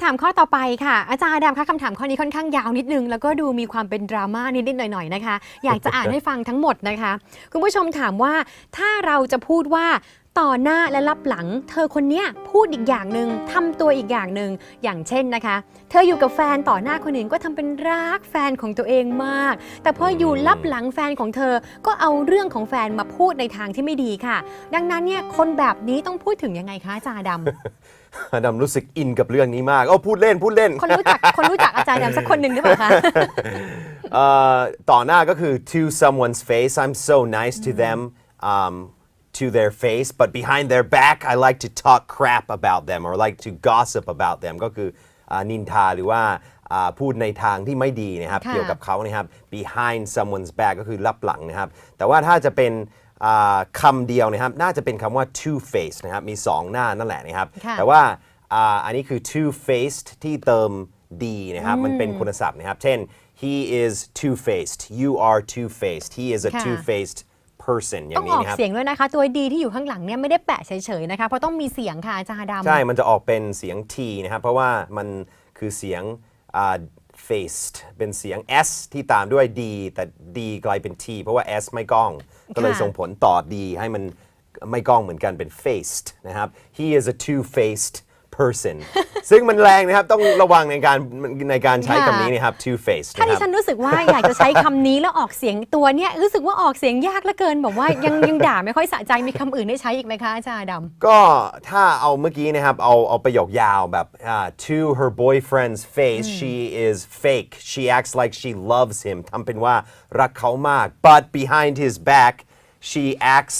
ำถามข้อต่อไปค่ะ อาจารย์ดำคะคำถามข้อนี้ค่อนข้างยาวนิดนึง แล้วก็ดูมีความเป็นดราม่านิดๆหน่อยๆนะคะ อยากจะอ่านให้ฟังทั้งหมดนะคะ คุณผู้ชมถามว่าถ้าเราจะพูดว่า ต่อหน้าและรับหลัง เธอคนเนี้ยพูดอีกอย่างหนึ่งทำตัวอีกอย่างหนึ่งอย่างเช่นนะคะ เธออยู่กับแฟนต่อหน้าคนอื่นก็ทำเป็นรักแฟนของตัวเองมาก แต่พออยู่ลับหลังแฟนของเธอก็เอาเรื่องของแฟนมาพูดในทางที่ไม่ดีค่ะ ดังนั้นเนี่ยคนแบบนี้ต้องพูดถึงยังไงคะอาจารย์ดำอดัมรู้สึกอินกับเรื่องนี้มากโอ้พูดเล่นพูดเล่น คนรู้จักคนรู้จักอาจารย์ดำสักคนหนึ่งหรือเปล่าคะเอ่อต่อหน้าก็คือ to someone's face I'm so nice to them um, to their face but behind their back I like to talk crap about them or like to gossip about them ก็คืออ่านินทาหรือว่าอ่าพูดในทางที่ไม่ดีนะครับ ค่ะเกี่ยวกับเขานะครับ behind someone's back ก็คือลับหลังนะครับ แต่ว่าถ้าจะเป็นอ่าคำเดียวนะครับ น่าจะเป็นคำว่า two face นะครับ มี 2 หน้านั่นแหละนะครับ ค่ะ แต่ว่าอ่าอันนี้คือ two faced ที่เติม d นะครับ มันเป็นคุณศัพท์นะครับ เช่น he is two faced you are two faced he is a ค่ะ two faced person อต้อย่างงอนี้อกนะครับ เสียงด้วยนะคะ ตัวดีที่อยู่ข้างหลังเนี่ยไม่ได้แปะเฉยๆนะคะ เพราะต้องมีเสียงค่ะอาจารย์ดำ ใช่ มันจะออกเป็นเสียง t นะครับ เพราะว่ามันคือเสียงอ่า faced เป็นเสียง s ที่ตามด้วย d แต่ d กลายเป็น t เพราะว่า s ไม่ก้อง ก็เลยค่ะส่งผลต่อ d ให้มันไม่ก้องเหมือนกันเป็น faced นะครับ he is a two faced person ซึ่งมันแรงนะครับ ต้องระวังในการในการใช้ค่ะคำนี้นะครับ two faced ถ้านะคดิรับฉันรู้สึกว่าอยากจะใช้คำนี้แล้วออกเสียงตัวเนี่ยรู้สึกว่าออกเสียงยากเหลือเกินบอกว่ายังยังด่าไม่ค่อยสะใจมีคำอื่นให้ใช้อีกไหมคะอาจารย์ดำก็ถ้าเอาเมื่อกี้นะครับ เอาเอาประโยคยาวแบบอ่า to her boyfriend's face she is fake she acts like she loves him ทำเป็นว่ารักเขามาก but behind his back she acts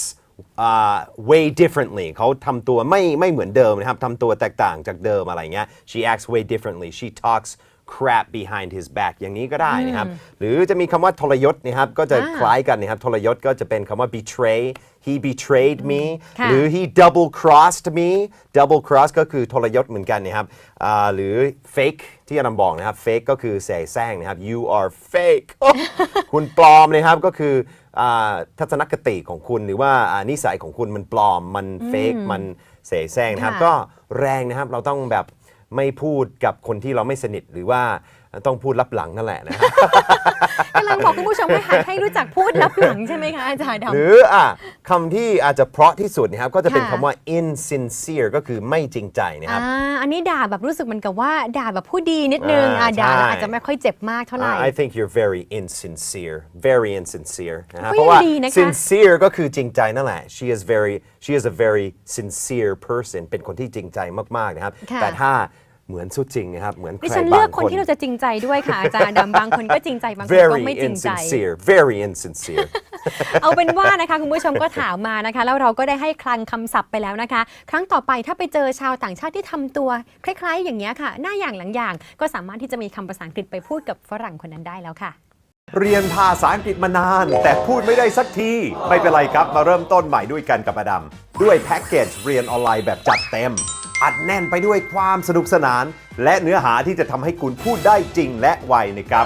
uh, way differently เขาทำตัวไม่ไม่เหมือนเดิมนะครับทำตัวแตกต่างจากเดิมอะไรเงี้ย she acts way differently she talks crap behind his back อย่างนี้ก็ได้นะครับ หรือจะมีคำว่าทรยศนะครับ ก็จะอ่าคล้ายกันนะครับ ทรยศก็จะเป็นคำว่า betray he betrayed me ค่ะหรือ he double crossed me double cross ก็คือทรยศเหมือนกันนะครับอ่าหรือ fake ที่อาจารย์บอกนะครับ fake ก็คือเสแสร้งนะครับ you are fake คุณปลอมนะครับก็คืออาทัศนคติของคุณหรือว่าอ่านิสัยของคุณมันปลอมมัน fake มันเสแสร้งนะครับค่ะก็แรงนะครับเราต้องแบบ ไม่พูดกับคนที่เราไม่สนิทหรือว่า ต้องพูดลับหลังนั่นแหละนะครับกำลังบอกคุณผู้ชมให้หัดให้รู้จักพูดรับหลังใช่ไหมคะอาจารย์ดำ หรืออะคำที่อาจจะเพราะที่สุดนะครับ ก็จะเป็นค่ะ คำว่า insincere ก็คือไม่จริงใจนะครับ อ่าอันนี้ด่าแบบรู้สึกเหมือนกับว่าด่าแบบผู้ดีนิดนึงอ่าอ่าด่าแล้วใช่อาจจะไม่ค่อยเจ็บมากเท่าไหร่ Uh, I think you're very insincere very insincere นะฮะก็ยังเพราะว่า ดีนะคะ sincere ก็คือจริงใจนั่นแหละ she is very she is a very sincere person เป็นคนที่จริงใจมาก ๆ นะครับ ค่ะ แต่ถ้า เหมือนสุดจริงนะครับ เหมือนใคดิรฉันเลืบาอกงคนคนที่เราจะจริงใจด้วยค่ะ อาจารย์ดำบางคนก็จริงใจบางคนก็ very ไม่จริงใจ insincere very insincere เอาเป็นว่านะคะคุณผู้ชมก็ถามมานะคะ แล้วเราก็ได้ให้คลังคำศัพท์ไปแล้วนะคะ ครั้งต่อไปถ้าไปเจอชาวต่างชาติที่ทำตัว คล้าย ๆ อย่างนี้ยค่ะ หน้าอย่างหลังอย่างก็สามารถที่จะมีคำภาษาอังกฤษไปพูดกับฝรั่งคนนั้นได้แล้วค่ะ เรียนภาษาอังกฤษมานาน แต่พูดไม่ได้สักที ไม่เป็นไรครับ มาเริ่มต้นใหม่ด้วยกันกับอดัม ด้วยแพ็กเกจเรียนออนไลน์แบบจัดเต็ม อัดแน่นไปด้วยความสนุกสนาน และเนื้อหาที่จะทำให้คุณพูดได้จริงและไวนะครับ